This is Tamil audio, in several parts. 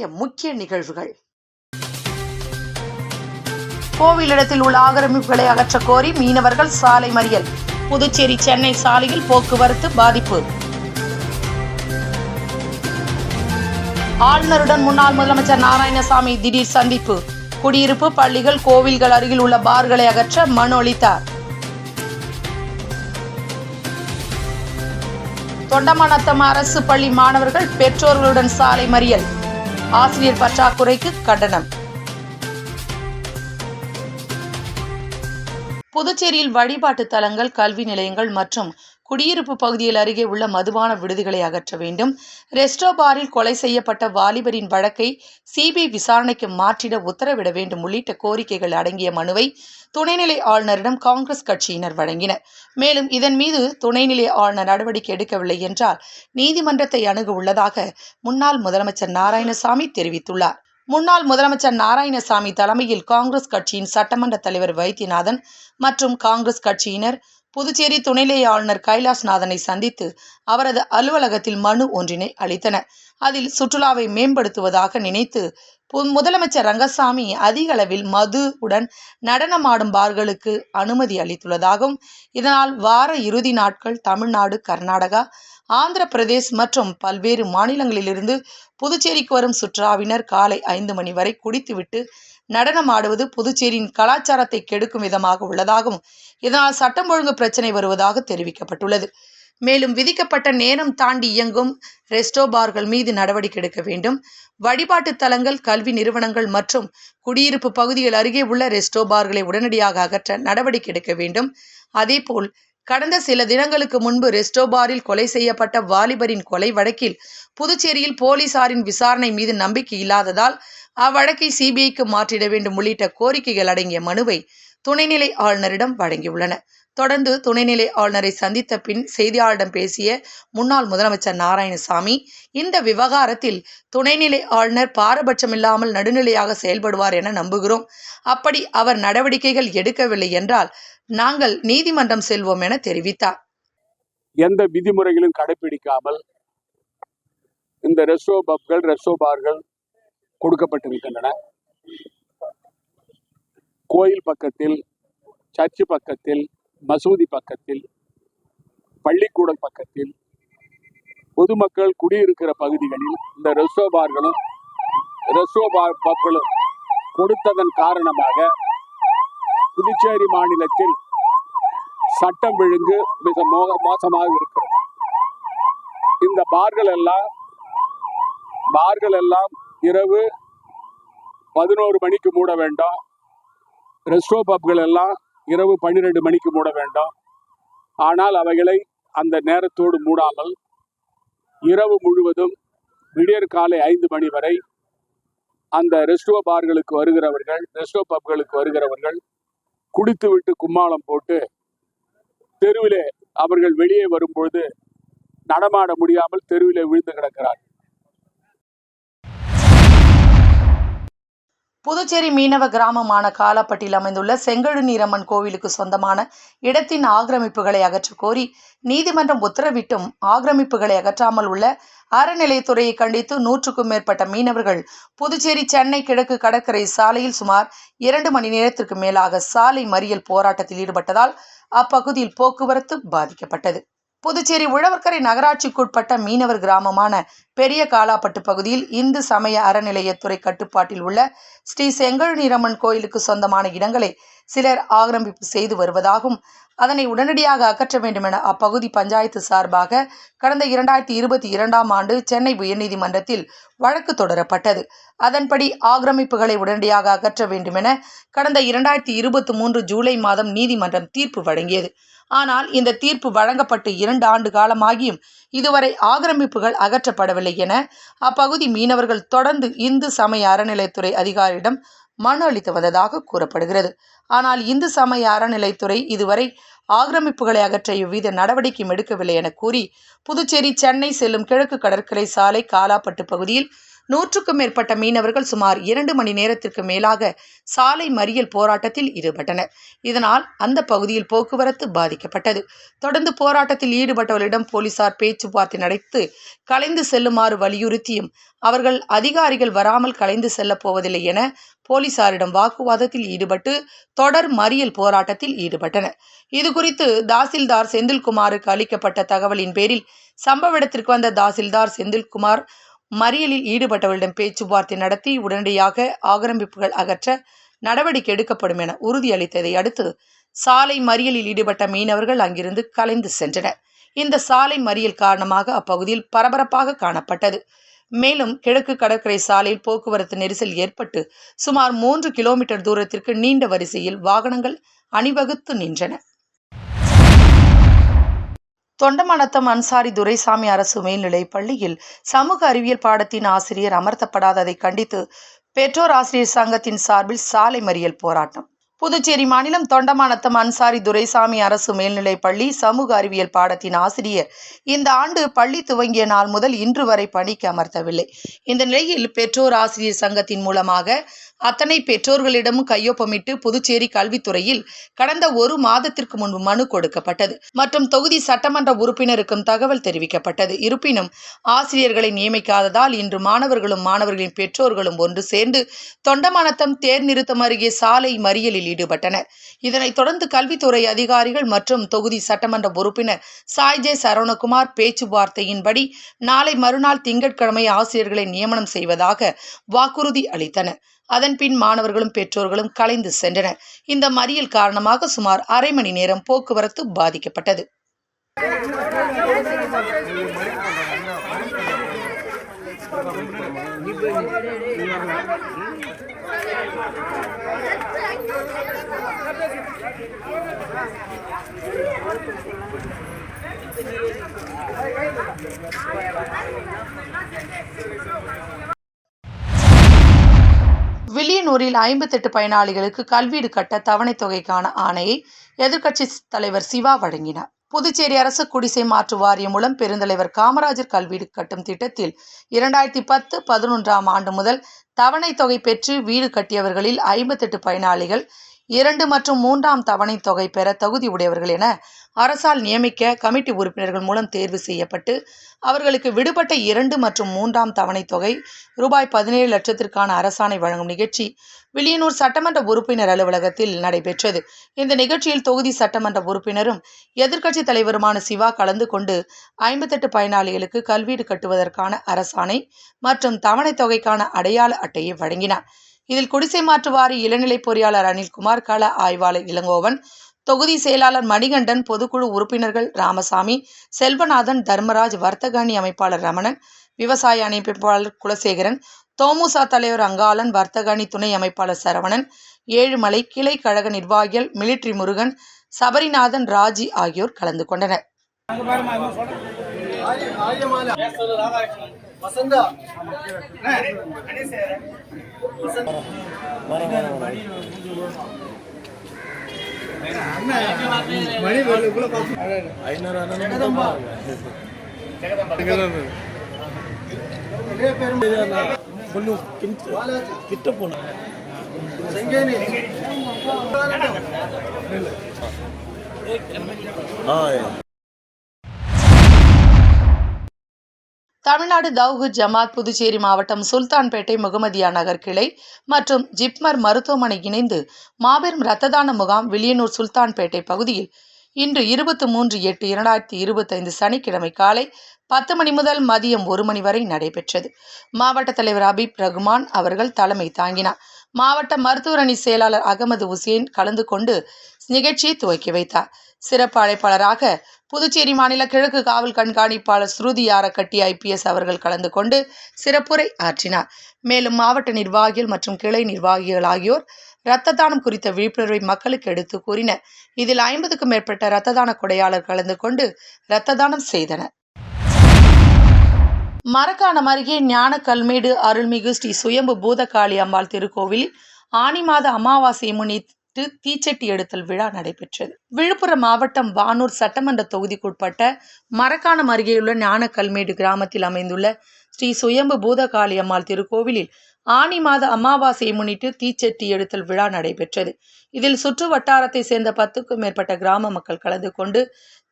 இன்றைய முக்கிய நிகழ்வுகள். கோவிலிடத்தில் உள்ள ஆக்கிரமிப்புகளை அகற்றக் கோரி மீனவர்கள் சாலை மறியல். புதுச்சேரி சென்னை சாலையில் போக்குவரத்து பாதிப்பு. ஆளுநருடன் முன்னாள் முதலமைச்சர் நாராயணசாமி திடீர் சந்திப்பு. குடியிருப்பு பள்ளிகள் கோவில்கள் அருகில் உள்ள பார்களை அகற்ற மனு அளித்தார். தொண்டமானத்தம் அரசு பள்ளி மாணவர்கள் பெற்றோர்களுடன் சாலை மறியல். ஆசிரியர் பற்றாக்குறைக்கு கண்டனம். புதுச்சேரியில் வழிபாட்டு தலங்கள் கல்வி நிலையங்கள் மற்றும் குடியிருப்பு பகுதியில் அருகே உள்ள மதுபான விடுதிகளை அகற்ற வேண்டும். ரெஸ்டோ பாரில் கொலை செய்யப்பட்ட வாலிபரின் வழக்கை சிபிஐ விசாரணைக்கு மாற்றிட உத்தரவிட வேண்டும் உள்ளிட்ட கோரிக்கைகள் அடங்கிய மனுவை துணைநிலை ஆளுநரிடம் காங்கிரஸ் கட்சியினர் வழங்கினர். மேலும் இதன் மீது துணைநிலை ஆளுநர் நடவடிக்கை எடுக்கவில்லை என்றால் நீதிமன்றத்தை அணுக உள்ளதாக முன்னாள் முதலமைச்சர் நாராயணசாமி தெரிவித்துள்ளார். முன்னாள் முதலமைச்சர் நாராயணசாமி தலைமையில் காங்கிரஸ் கட்சியின் சட்டமன்ற தலைவர் வைத்தியநாதன் மற்றும் காங்கிரஸ் கட்சியினர் புதுச்சேரி துணைநிலை ஆளுநர் கைலாஸ்நாதனை சந்தித்து அவரது அலுவலகத்தில் மனு ஒன்றினை அளித்தனர் அதில் சுற்றுலாவை மேம்படுத்துவதாக நினைத்து பு- முதலமைச்சர் ரங்கசாமி அதிக அளவில் மது உடன் நடனமாடும் பார்களுக்கு அனுமதி அளித்துள்ளதாகவும் இதனால் வார இறுதி நாட்கள் தமிழ்நாடு கர்நாடகா ஆந்திர பிரதேஷ் மற்றும் பல்வேறு மாநிலங்களிலிருந்து புதுச்சேரிக்கு வரும் சுற்றுலாவினர் காலை ஐந்து மணி வரை குடித்துவிட்டு நடனம் ஆடுவது புதுச்சேரியின் கலாச்சாரத்தை கெடுக்கும் விதமாக உள்ளதாகவும் இதனால் சட்டம் ஒழுங்கு பிரச்சனை வருவதாக தெரிவிக்கப்பட்டுள்ளது. மேலும் விதிக்கப்பட்ட நேரம் தாண்டி இயங்கும் ரெஸ்டோ பார்கள் மீது நடவடிக்கை எடுக்க வேண்டும். வழிபாட்டு தலங்கள் கல்வி நிறுவனங்கள் மற்றும் குடியிருப்பு பகுதிகள் அருகே உள்ள ரெஸ்டோ பார்களை உடனடியாக அகற்ற நடவடிக்கை எடுக்க வேண்டும். அதேபோல் கடந்த சில தினங்களுக்கு முன்பு ரெஸ்டோ பாரில் கொலை செய்யப்பட்ட வாலிபரின் கொலை வழக்கில் புதுச்சேரியில் போலீசாரின் விசாரணை மீது நம்பிக்கை இல்லாததால் அவ்வழக்கை சிபிஐக்கு மாற்றிட வேண்டும் உள்ளிட்ட கோரிக்கைகள் அடங்கிய மனுவை துணைநிலை ஆளுநரிடம் வழங்கியுள்ளன. தொடர்ந்து துணைநிலை ஆளுநரை சந்தித்த பின் செய்தியாளரிடம் பேசிய முன்னாள் முதலமைச்சர் நாராயணசாமி இந்த விவகாரத்தில் துணைநிலை ஆளுநர் பாரபட்சமில்லாமல் நடுநிலையாக செயல்படுவார் என நம்புகிறோம். அப்படி அவர் நடவடிக்கைகள் எடுக்கவில்லை என்றால் நாங்கள் நீதிமன்றம் செல்வோம் என தெரிவித்தார். எந்த விதிமுறைகளும் கடைபிடிக்காமல் இந்த ரெஸ்டோ பப்கள் ரெஸ்டோ பார்கள் கொடுக்கப்பட்டிருக்கின்றன. கோயில் பக்கத்தில் சர்ச்சு பக்கத்தில் மசூதி பக்கத்தில் பள்ளிக்கூடம் பக்கத்தில் பொதுமக்கள் குடியிருக்கிற பகுதிகளில் இந்த ரெஸ்டோ பார்களும் ரெஸ்டோ பார் பப்களும் கொடுத்ததன் காரணமாக புதுச்சேரி மாநிலத்தில் சட்டம் விழுங்கு மிக மோக மோசமாக இருக்கிறது. இந்த பார்கள் எல்லாம் பார்கள் எல்லாம் இரவு பதினோரு மணிக்கு மூட வேண்டும். ரெஸ்டோ பப்கள் எல்லாம் இரவு பன்னிரெண்டு மணிக்கு மூட வேண்டும். ஆனால் அவைகளை அந்த நேரத்தோடு மூடாமல் இரவு முழுவதும் விடியற் காலை ஐந்து மணி வரை அந்த ரெஸ்டோ பார்களுக்கு வருகிறவர்கள் ரெஸ்டோ பப்களுக்கு வருகிறவர்கள் குடித்துவிட்டு கும்மாளம் போட்டு தெருவிலே அவர்கள் வெளியே வரும்பொழுது நடமாட முடியாமல் தெருவிலே விழுந்து கிடக்கிறார்கள். புதுச்சேரி மீனவ கிராமமான காலப்பட்டியில் அமைந்துள்ள செங்கழு நீரம்மன் கோவிலுக்கு சொந்தமான இடத்தின் ஆக்கிரமிப்புகளை அகற்றக் கோரி நீதிமன்றம் உத்தரவிட்டும் ஆக்கிரமிப்புகளை அகற்றாமல் உள்ள அறநிலையத்துறையை கண்டித்து நூற்றுக்கும் மேற்பட்ட மீனவர்கள் புதுச்சேரி சென்னை கிழக்கு கடற்கரை சாலையில் சுமார் இரண்டு மணி நேரத்திற்கு மேலாக சாலை மறியல் போராட்டத்தில் ஈடுபட்டதால் அப்பகுதியில் போக்குவரத்து பாதிக்கப்பட்டது. புதுச்சேரி உழவர்கரை நகராட்சிக்குட்பட்ட மீனவர் கிராமமான பெரிய காலாப்பட்டு பகுதியில் இந்து சமய அறநிலையத்துறை கட்டுப்பாட்டில் உள்ள ஸ்ரீ செங்கழுநீரம்மன் கோயிலுக்கு சொந்தமான இடங்களை சிலர் ஆக்கிரமிப்பு செய்து வருவதாகவும் அதனை உடனடியாக அகற்ற வேண்டும் என அப்பகுதி பஞ்சாயத்து சார்பாக கடந்த இரண்டாயிரத்தி இருபத்தி இரண்டாம் ஆண்டு சென்னை உயர்நீதிமன்றத்தில் வழக்கு தொடரப்பட்டது. அதன்படி ஆக்கிரமிப்புகளை உடனடியாக அகற்ற வேண்டும் என கடந்த இரண்டாயிரத்தி இருபத்தி மூன்று ஜூலை மாதம் நீதிமன்றம் தீர்ப்பு வழங்கியது. ஆனால் இந்த தீர்ப்பு வழங்கப்பட்டு இரண்டு ஆண்டு காலமாகியும் இதுவரை ஆக்கிரமிப்புகள் அகற்றப்படவில்லை என அப்பகுதி மீனவர்கள் தொடர்ந்து இந்து சமய அறநிலைத்துறை அதிகாரியிடம் மனு அளித்து வந்ததாக கூறப்படுகிறது. ஆனால் இந்து சமய அறநிலைத்துறை இதுவரை ஆக்கிரமிப்புகளை அகற்ற எவ்வித நடவடிக்கையும் எடுக்கவில்லை என கூறி புதுச்சேரி சென்னை செல்லும் கிழக்கு கடற்கரை சாலை காலாப்பட்டு பகுதியில் நூற்றுக்கும் மேற்பட்ட மீனவர்கள் சுமார் இரண்டு மணி நேரத்திற்கு மேலாக சாலை மறியல் போராட்டத்தில் ஈடுபட்டனர். இதனால் அந்த பகுதியில் போக்குவரத்து பாதிக்கப்பட்டது. தொடர்ந்து போராட்டத்தில் ஈடுபட்டவர்களிடம் போலீசார் பேச்சுவார்த்தை நடத்தி கலைந்து செல்லுமாறு வலியுறுத்தியும் அவர்கள் அதிகாரிகள் வராமல் கலைந்து செல்லப் போவதில்லை என போலீசாரிடம் வாக்குவாதத்தில் ஈடுபட்டு தொடர் மறியல் போராட்டத்தில் ஈடுபட்டனர். இதுகுறித்து தாசில்தார் செந்தில்குமாருக்கு அளிக்கப்பட்ட தகவலின் பேரில் சம்பவ இடத்திற்கு வந்த தாசில்தார் செந்தில்குமார் மறியலில் ஈடுபட்டவர்களிடம் பேச்சுவார்த்தை நடத்தி உடனடியாக ஆக்கிரமிப்புகள் அகற்ற நடவடிக்கை எடுக்கப்படும் என உறுதியளித்ததை அடுத்து சாலை மறியலில் ஈடுபட்ட மீனவர்கள் அங்கிருந்து கலைந்து சென்றனர். இந்த சாலை மறியல் காரணமாக அப்பகுதியில் பரபரப்பாக காணப்பட்டது. மேலும் கிழக்கு கடற்கரை சாலையில் போக்குவரத்து நெரிசல் ஏற்பட்டு சுமார் மூன்று கிலோமீட்டர் தூரத்திற்கு நீண்ட வரிசையில் வாகனங்கள் அணிவகுத்து நின்றன. தொண்டமானத்தம் அன்சாரி துரைசாமி அரசு மேல்நிலைப் பள்ளியில் சமூக அறிவியல் பாடத்தின் ஆசிரியர் அமர்த்தப்படாததை கண்டித்து பெற்றோர் ஆசிரியர் சங்கத்தின் சார்பில் சாலை மறியல் போராட்டம். புதுச்சேரி மாநிலம் தொண்டமானத்தம் அன்சாரி துரைசாமி அரசு மேல்நிலைப் பள்ளி சமூக அறிவியல் பாடத்தின் ஆசிரியர் இந்த ஆண்டு பள்ளி துவங்கிய நாள் முதல் இன்று வரை பணிக்கு அமர்த்தவில்லை. இந்த நிலையில் பெற்றோர் ஆசிரியர் சங்கத்தின் மூலமாக அத்தனை பெற்றோர்களிடமும் கையொப்பமிட்டு புதுச்சேரி கல்வித்துறையில் கடந்த ஒரு மாதத்திற்கு முன்பு மனு கொடுக்கப்பட்டது. மற்றும் தொகுதி சட்டமன்ற உறுப்பினருக்கும் தகவல் தெரிவிக்கப்பட்டது. இருப்பினும் ஆசிரியர்களை நியமிக்காததால் இன்று மாணவர்களும் மாணவர்களின் பெற்றோர்களும் ஒன்று சேர்ந்து தொண்டமானத்தம் தேர் நிறுத்தம் அருகே சாலை மறியலில் ஈடுபட்டனர். இதனைத் தொடர்ந்து கல்வித்துறை அதிகாரிகள் மற்றும் தொகுதி சட்டமன்ற உறுப்பினர் சாய்ஜே சரவணகுமார் பேச்சுவார்த்தையின்படி நாளை மறுநாள் திங்கட்கிழமை ஆசிரியர்களை நியமனம் செய்வதாக வாக்குறுதி அளித்தனர். அதன்பின் மாணவர்களும் பெற்றோர்களும் கலைந்து சென்றனர். இந்த மறியல் காரணமாக சுமார் அரை மணி நேரம் போக்குவரத்து பாதிக்கப்பட்டது. வில்லியனூரில் ஐம்பத்தெட்டு பயனாளிகளுக்கு கல்வீடு கட்ட தவணைத் தொகைக்கான ஆணையை எதிர்க்கட்சி தலைவர் சிவா வழங்கினார். புதுச்சேரி அரசு குடிசை மாற்று வாரியம் மூலம் பெருந்தலைவர் காமராஜர் கல்வீடு கட்டும் திட்டத்தில் இரண்டாயிரத்தி பத்து பதினொன்றாம் ஆண்டு முதல் தவணைத் தொகை பெற்று வீடு கட்டியவர்களில் ஐம்பத்தெட்டு பயனாளிகள் இரண்டு மற்றும் மூன்றாம் தவணை தொகை பெற தகுதி உடையவர்கள் என அரசால் நியமிக்க கமிட்டி உறுப்பினர்கள் மூலம் தேர்வு செய்யப்பட்டு அவர்களுக்கு விடுபட்ட இரண்டு மற்றும் மூன்றாம் தவணை தொகை ரூபாய் பதினேழு லட்சத்திற்கான அரசாணை வழங்கும் நிகழ்ச்சி வில்லியனூர் சட்டமன்ற உறுப்பினர் அலுவலகத்தில் நடைபெற்றது. இந்த நிகழ்ச்சியில் தொகுதி சட்டமன்ற உறுப்பினரும் எதிர்க்கட்சி தலைவருமான சிவா கலந்து கொண்டு ஐம்பத்தெட்டு பயனாளிகளுக்கு கல்வீடு கட்டுவதற்கான அரசாணை மற்றும் தவணை தொகைக்கான அடையாள அட்டையை வழங்கினார். இதில் குடிசை மாற்று வாரி இளநிலை பொறியாளர் அனில்குமார் கள ஆய்வாளர் இளங்கோவன் தொகுதி செயலாளர் மணிகண்டன் பொதுக்குழு உறுப்பினர்கள் ராமசாமி செல்வநாதன் தர்மராஜ் வர்த்தக அணி அமைப்பாளர் ரமணன் விவசாய அமைப்பாளர் குலசேகரன் தோமுசா தலைவர் அங்காளன் வர்த்தக அணி துணை அமைப்பாளர் சரவணன் ஏழுமலை கிளை கழக நிர்வாகிகள் மிலிட்ரி முருகன் சபரிநாதன் ராஜி ஆகியோர் கலந்து கொண்டனர். வசந்தா மணி வரலுக்குள்ள கொஞ்சம் கிட்ட- கிட்ட போன தமிழ்நாடு தவ்ஹித் ஜமாத் புதுச்சேரி மாவட்டம் சுல்தான்பேட்டை முகமதியா நகர் கிளை மற்றும் ஜிப்மர் மருத்துவமனை இணைந்து மாபெரும் இரத்த தான முகாம் வில்லியனூர் சுல்தான்பேட்டை பகுதியில் இன்று இருபத்தி மூன்று எட்டு இரண்டாயிரத்தி இருபத்தைந்து சனிக்கிழமை காலை பத்து மணி முதல் மதியம் ஒரு மணி வரை நடைபெற்றது. மாவட்ட தலைவர் அபீப் ரகுமான் அவர்கள் தலைமை தாங்கினார். மாவட்ட மருத்துவரணி அணி செயலாளர் அகமது உசேன் கலந்து கொண்டு நிகழ்ச்சியை துவக்கி வைத்தார். சிறப்பு அழைப்பாளராக புதுச்சேரி மாநில கிழக்கு காவல் கண்காணிப்பாளர் ஸ்ருதி யாரக்கட்டி ஐபிஎஸ் அவர்கள் கலந்து கொண்டு சிறப்புரை ஆற்றினார். மேலும் மாவட்ட நிர்வாகிகள் மற்றும் கிளை நிர்வாகிகள் ஆகியோர் இரத்த தானம் குறித்த விழிப்புணர்வை மக்களுக்கு எடுத்து கூறினர். இதில் ஐம்பதுக்கும் மேற்பட்ட இரத்த தான கொடையாளர் கலந்து கொண்டு இரத்த தானம் செய்தனர். மரக்காணம் அருகே ஞான கல்மேடு அருள்மிகு ஸ்ரீ சுயம்பு பூதகாளி அம்பாள் திருக்கோவிலில் ஆனி மாத அமாவாசையை முன்னிட்டு தீச்சட்டி எடுத்தல் விழா நடைபெற்றது. விழுப்புரம் மாவட்டம் வானூர் சட்டமன்ற தொகுதிக்குட்பட்ட மரக்காணம் அருகேயுள்ள ஞான கல்மேடு கிராமத்தில் அமைந்துள்ள ஸ்ரீ சுயம்பு பூதகாளி அம்மாள் திருக்கோவிலில் ஆனி மாத அமாவாசையை முன்னிட்டு தீச்சட்டி எடுத்தல் விழா நடைபெற்றது. இதில் சுற்று வட்டாரத்தை சேர்ந்த பத்துக்கும் மேற்பட்ட கிராம மக்கள் கலந்து கொண்டு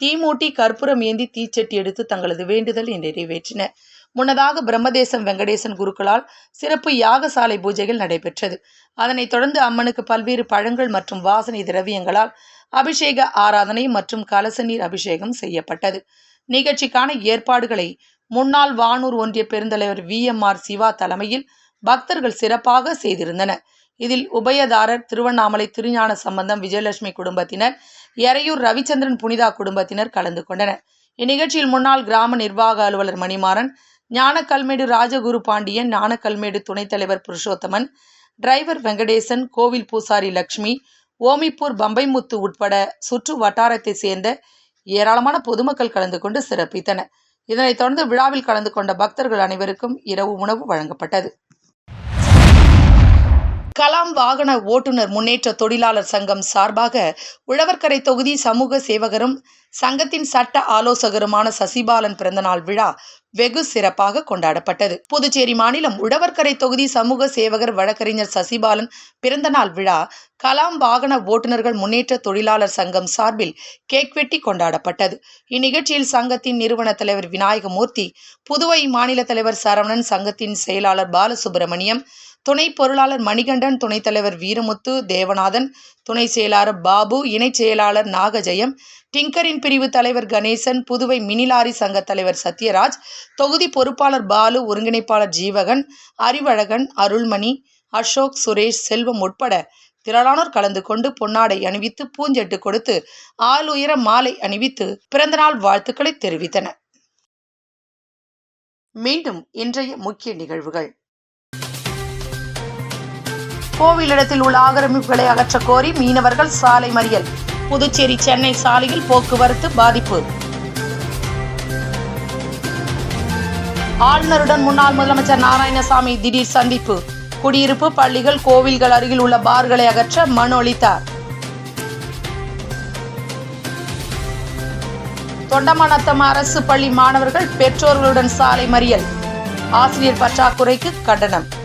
தீமூட்டி கற்பூரம் ஏந்தி தீச்சட்டி எடுத்து தங்களது வேண்டுதலை நிறைவேற்றினர். முன்னதாக பிரம்மதேசம் வெங்கடேசன் குருக்களால் சிறப்பு யாகசாலை பூஜைகள் நடைபெற்றது. அதனைத் தொடர்ந்து அம்மனுக்கு பல்வேறு பழங்கள் மற்றும் வாசனை திரவியங்களால் அபிஷேக ஆராதனை மற்றும் கலசநீர் அபிஷேகம் செய்யப்பட்டது. நிகழ்ச்சிக்கான ஏற்பாடுகளை முன்னாள் வானூர் ஒன்றிய பெருந்தலைவர் வி. எம். ஆர். சிவா தலைமையில் பக்தர்கள் சிறப்பாக செய்திருந்தனர். இதில் உபயதாரர் திருவண்ணாமலை திருஞான சம்பந்தம் விஜயலட்சுமி குடும்பத்தினர் எறையூர் ரவிச்சந்திரன் புனிதா குடும்பத்தினர் கலந்து கொண்டனர். இந்நிகழ்ச்சியில் முன்னாள் கிராம நிர்வாக அலுவலர் மணிமாறன் ஞானக்கல்மேடு ராஜகுரு பாண்டியன் ஞானக்கல்மேடு துணைத் தலைவர் புருஷோத்தமன் டிரைவர் வெங்கடேசன் கோவில் பூசாரி லக்ஷ்மி ஓமிப்பூர் பம்பைமுத்து உட்பட சுற்று வட்டாரத்தைச் சேர்ந்த ஏராளமான பொதுமக்கள் கலந்து கொண்டு சிறப்பித்தனர். இதனைத் தொடர்ந்து விழாவில் கலந்து கொண்ட பக்தர்கள் அனைவருக்கும் இரவு உணவு வழங்கப்பட்டது. கலாம் வாகன ஓட்டுநர் முன்னேற்ற தொழிலாளர் சங்கம் சார்பாக உழவர்கரை தொகுதி சமூக சேவகரும் சங்கத்தின் சட்ட ஆலோசகருமான சசிபாலன் பிறந்தநாள் விழா வெகு சிறப்பாக கொண்டாடப்பட்டது. புதுச்சேரி மாநிலம் உழவர்கரை தொகுதி சமூக சேவகர் வழக்கறிஞர் சசிபாலன் பிறந்தநாள் விழா கலாம் வாகன ஓட்டுநர்கள் முன்னேற்ற தொழிலாளர் சங்கம் சார்பில் கேக் வெட்டி கொண்டாடப்பட்டது. இந்நிகழ்ச்சியில் சங்கத்தின் நிறுவன தலைவர் விநாயகமூர்த்தி புதுவை மாநில தலைவர் சரவணன் சங்கத்தின் செயலாளர் பாலசுப்பிரமணியம் துணை பொருளாளர் மணிகண்டன் துணைத் தலைவர் வீரமுத்து தேவநாதன் துணை செயலாளர் பாபு இணைச் செயலாளர் நாகஜெயம் டிங்கரின் பிரிவு தலைவர் கணேசன் புதுவை மினிலாரி சங்க தலைவர் சத்யராஜ் தொகுதி பொறுப்பாளர் பாலு ஒருங்கிணைப்பாளர் ஜீவகன் அறிவழகன் அருள்மணி அசோக் சுரேஷ் செல்வம் உட்பட திரளானோர் கலந்து கொண்டு பொன்னாடை அணிவித்து பூஞ்செட்டு கொடுத்து ஆளுயர மாலை அணிவித்து பிறந்தநாள் வாழ்த்துக்களை தெரிவித்தனர். மீண்டும் இன்றைய முக்கிய நிகழ்வுகள். கோவிலிடத்தில் உள்ள ஆக்கிரமிப்புகளை அகற்ற கோரி மீனவர்கள் சாலை மறியல். புதுச்சேரி சென்னை சாலையில் போக்குவரத்து பாதிப்பு. ஆளுநருடன் முன்னாள் முதலமைச்சர் நாராயணசாமி திடீர் சந்திப்பு. குடியிருப்பு பள்ளிகள் கோவில்கள் அருகில் உள்ள பார்களை அகற்ற மனு அளித்தார். தொண்டமாநத்தம் அரசு பள்ளி மாணவர்கள் பெற்றோர்களுடன் சாலை மறியல். ஆசிரியர் பற்றாக்குறைக்கு கண்டனம்.